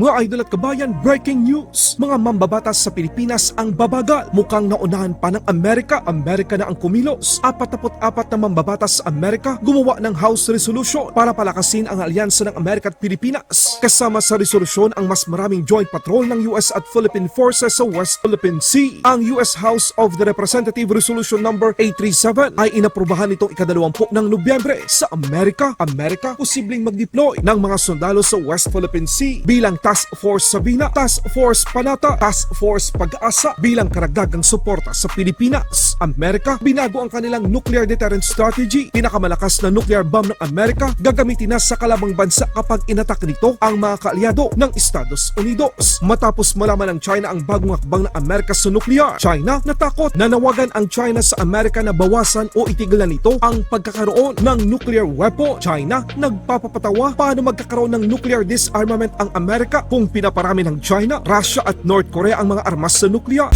Mga idol at kabayan, breaking news! Mga mambabatas sa Pilipinas ang babagal. Mukhang naunahan pa ng Amerika. Amerika na ang kumilos. 44 na mambabatas sa Amerika gumawa ng House Resolution para palakasin ang alyansa ng Amerika at Pilipinas. Kasama sa resolusyon ang mas maraming joint patrol ng US at Philippine Forces sa West Philippine Sea. Ang US House of the Representative Resolution number 837 ay inaprubahan nitong ikadalawampu ng Nobyembre sa Amerika. Amerika posibleng mag-deploy ng mga sundalo sa West Philippine Sea bilang Task Force Sabina, Task Force Panata, Task Force Pag-asa bilang karagdagang suporta sa Pilipinas. Amerika, binago ang kanilang nuclear deterrent strategy. Pinakamalakas na nuclear bomb ng Amerika gagamitin na sa kalabang bansa kapag inatak nito ang mga kaalyado ng Estados Unidos. Matapos malaman ng China ang bagong hakbang ng Amerika sa nuclear, China natakot nanawagan ang China sa Amerika na bawasan o itigil na nito ang pagkakaroon ng nuclear weapon. China nagpapapatawa paano magkakaroon ng nuclear disarmament ang Amerika kung pinaparami ng China, Russia at North Korea ang mga armas sa nuclear.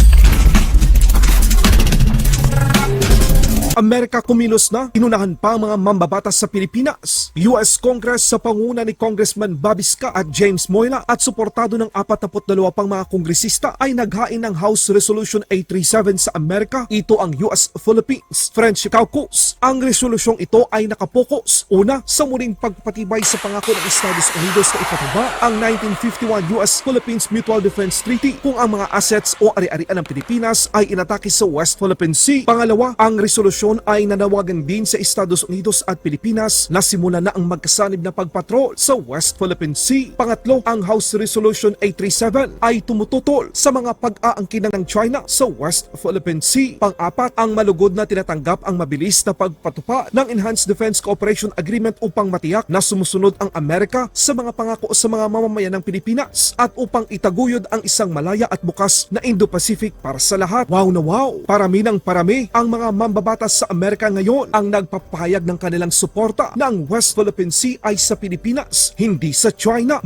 Amerika kumilos na, inunahan pa mga mambabatas sa Pilipinas. US Congress sa panguna ni Congressman Babiska at James Moyla at suportado ng 42 pang mga kongresista ay naghain ng House Resolution 837 sa Amerika. Ito ang US-Philippines Friendship Caucus. Ang resolusyong ito ay nakapokus una sa muling pagpatibay sa pangako ng Estados Unidos na ipataba ang 1951 US-Philippines Mutual Defense Treaty kung ang mga assets o ari-arian ng Pilipinas ay inatake sa West Philippine Sea. Pangalawa, ang resolusyon ay nanawagan din sa Estados Unidos at Pilipinas na simulan na ang magkasanib na pagpatrol sa West Philippine Sea. Pangatlo, ang House Resolution 837 ay tumututol sa mga pag-aangkinan ng China sa West Philippine Sea. Pang-apat, ang malugod na tinatanggap ang mabilis na pagpatupa ng Enhanced Defense Cooperation Agreement upang matiyak na sumusunod ang Amerika sa mga pangako sa mga mamamayan ng Pilipinas at upang itaguyod ang isang malaya at bukas na Indo-Pacific para sa lahat. Wow na wow! Parami ng parami ang mga mambabatas sa Amerika ngayon ang nagpapahayag ng kanilang suporta na West Philippine Sea ay sa Pilipinas, hindi sa China.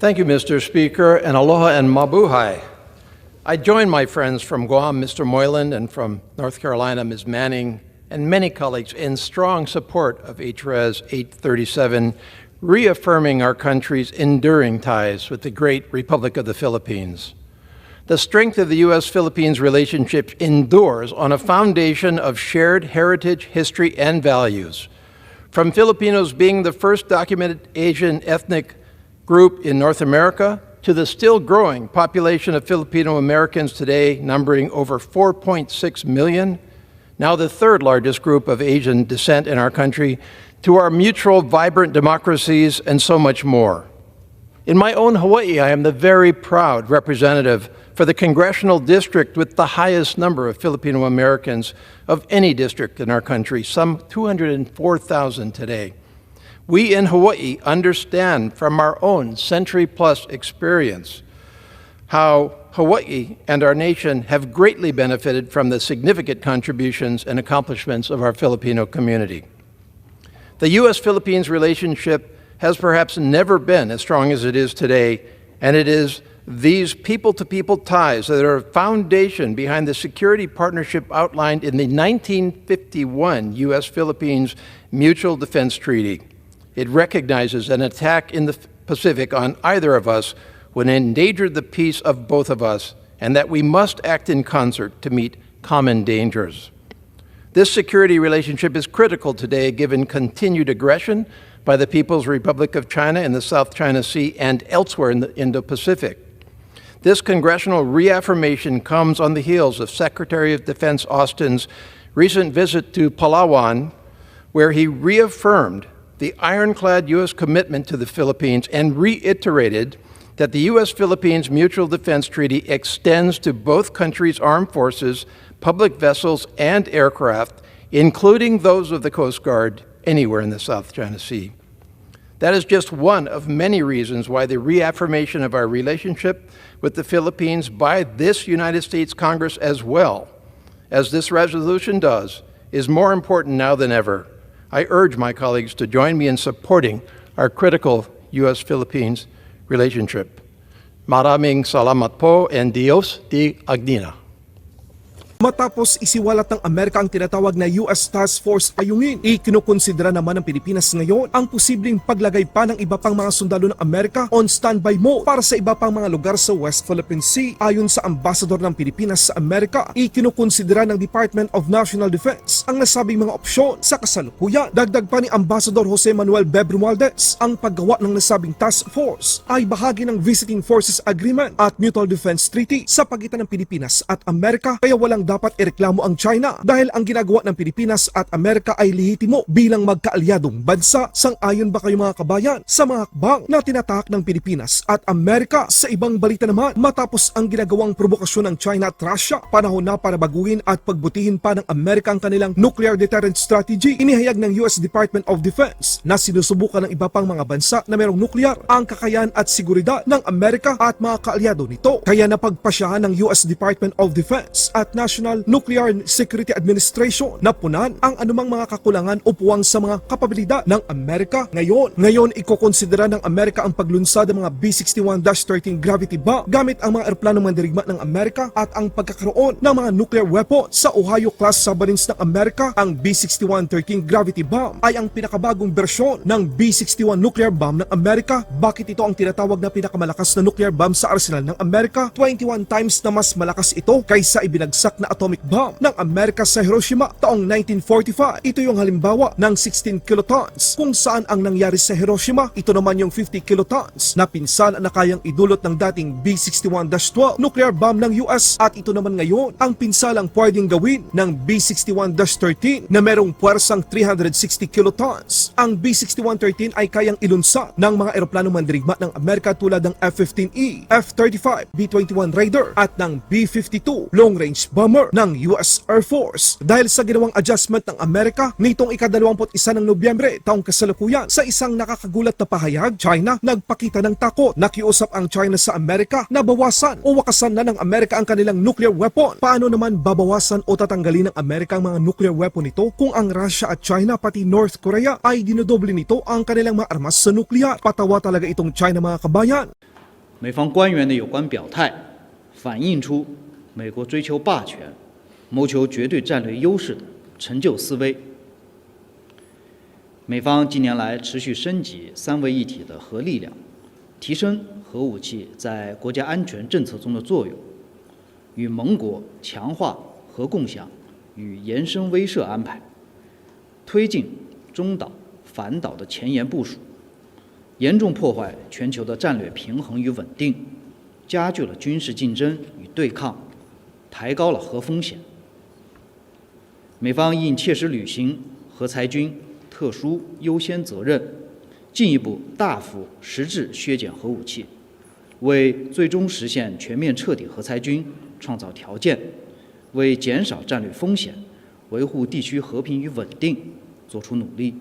Thank you, Mr. Speaker, and aloha and mabuhay. I join my friends from Guam, Mr. Moylan, and from North Carolina, Ms. Manning, and many colleagues in strong support of HRES 837, reaffirming our country's enduring ties with the great Republic of the Philippines. The strength of the U.S. Philippines relationship endures on a foundation of shared heritage, history, and values. From Filipinos being the first documented Asian ethnic group in North America to the still growing population of Filipino Americans today, numbering over 4.6 million, now the third largest group of Asian descent in our country, to our mutual vibrant democracies, and so much more. In my own Hawaii, I am the very proud representative for the congressional district with the highest number of Filipino Americans of any district in our country, some 204,000 today. We in Hawaii understand from our own century plus experience how Hawaii and our nation have greatly benefited from the significant contributions and accomplishments of our Filipino community. The U.S. Philippines relationship has perhaps never been as strong as it is today, and it is these people to people ties that are a foundation behind the security partnership outlined in the 1951 U.S. Philippines Mutual Defense Treaty. It recognizes an attack in the Pacific on either of us would endanger the peace of both of us, and that we must act in concert to meet common dangers. This security relationship is critical today given continued aggression by the People's Republic of China in the South China Sea and elsewhere in the Indo Pacific. This congressional reaffirmation comes on the heels of Secretary of Defense Austin's recent visit to Palawan, where he reaffirmed the ironclad U.S. commitment to the Philippines and reiterated that the U.S. Philippines Mutual Defense Treaty extends to both countries' armed forces, public vessels, and aircraft, including those of the Coast Guard, anywhere in the South China Sea. That is just one of many reasons why the reaffirmation of our relationship with the Philippines by this United States Congress, as well as this resolution does, is more important now than ever. I urge my colleagues to join me in supporting our critical U.S. Philippines relationship. Maraming salamat po and Dios di Agnina. Matapos isiwalat ng Amerika ang tinatawag na US Task Force Ayungin, ikinukonsidera naman ng Pilipinas ngayon ang posibleng paglagay pa ng iba pang mga sundalo ng Amerika on standby mode para sa iba pang mga lugar sa West Philippine Sea. Ayon sa ambasador ng Pilipinas sa Amerika, ikinukonsidera ng Department of National Defense ang nasabing mga opsyon sa kasalukuyan. Dagdag pa ni Ambassador Jose Manuel Beb Romualdez, ang paggawa ng nasabing task force ay bahagi ng Visiting Forces Agreement at Mutual Defense Treaty sa pagitan ng Pilipinas at Amerika kaya walang dapat ireklamo ang China dahil ang ginagawa ng Pilipinas at Amerika ay lehitimo bilang magkaalyadong bansa. Sang-ayon ba kayo mga kabayan sa mga hakbang na tinatahak ng Pilipinas at Amerika? Sa ibang balita naman, matapos ang ginagawang provokasyon ng China at Russia, panahon na para baguhin at pagbutihin pa ng Amerika ang kanilang nuclear deterrent strategy. Inihayag ng US Department of Defense na sinusubukan ng iba pang mga bansa na mayroong nuklear ang kakayahan at seguridad ng Amerika at mga kaalyado nito. Kaya napagpasyahan ng US Department of Defense at National Nuclear Security Administration na punan ang anumang mga kakulangan o puwang sa mga kapabilidad ng Amerika ngayon. Ngayon, ikokonsidera ng Amerika ang paglunsad ng mga B-61-13 gravity bomb gamit ang mga eroplano mandirigma ng Amerika at ang pagkakaroon ng mga nuclear weapon sa Ohio-class submarines ng Amerika. Ang B-61-13 gravity bomb ay ang pinakabagong bersyon ng B-61 nuclear bomb ng Amerika. Bakit ito ang tinatawag na pinakamalakas na nuclear bomb sa arsenal ng Amerika? 21 times na mas malakas ito kaysa ibinagsak na atomic bomb ng Amerika sa Hiroshima taong 1945. Ito yung halimbawa ng 16 kilotons kung saan ang nangyari sa Hiroshima. Ito naman yung 50 kilotons na pinsan na kayang idulot ng dating B-61-12 nuclear bomb ng US at ito naman ngayon ang pinsalang pwedeng gawin ng B-61-13 na merong puwersang 360 kilotons. Ang B-61-13 ay kayang ilunsa ng mga eroplano mandirigma ng Amerika tulad ng F-15E, F-35, B-21 Raider at ng B-52 long-range bomber ng US Air Force. Dahil sa ginawang adjustment ng Amerika nitong ika-21 ng Nobyembre taong kasalukuyan sa isang nakakagulat na pahayag, China nagpakita ng takot. Nakiusap ang China sa Amerika na bawasan o wakasan na ng Amerika ang kanilang nuclear weapon. Paano naman babawasan o tatanggalin ng Amerika ang mga nuclear weapon nito kung ang Russia at China pati North Korea ay dinodoble nito ang kanilang mga armas sa nuklear? Patawa talaga itong China mga kabayan. 美方官员的有关表态，反映出 美国追求霸权、谋求绝对战略优势的陈旧思维。美方近年来持续升级三位一体的核力量，提升核武器在国家安全政策中的作用，与盟国强化核共享与延伸威慑安排，推进中导、反导的前沿部署。严重破坏全球的战略平衡与稳定，加剧了军事竞争与对抗，抬高了核风险。美方应切实履行核裁军特殊优先责任，进一步大幅实质削减核武器，为最终实现全面彻底核裁军创造条件，为减少战略风险、维护地区和平与稳定作出努力。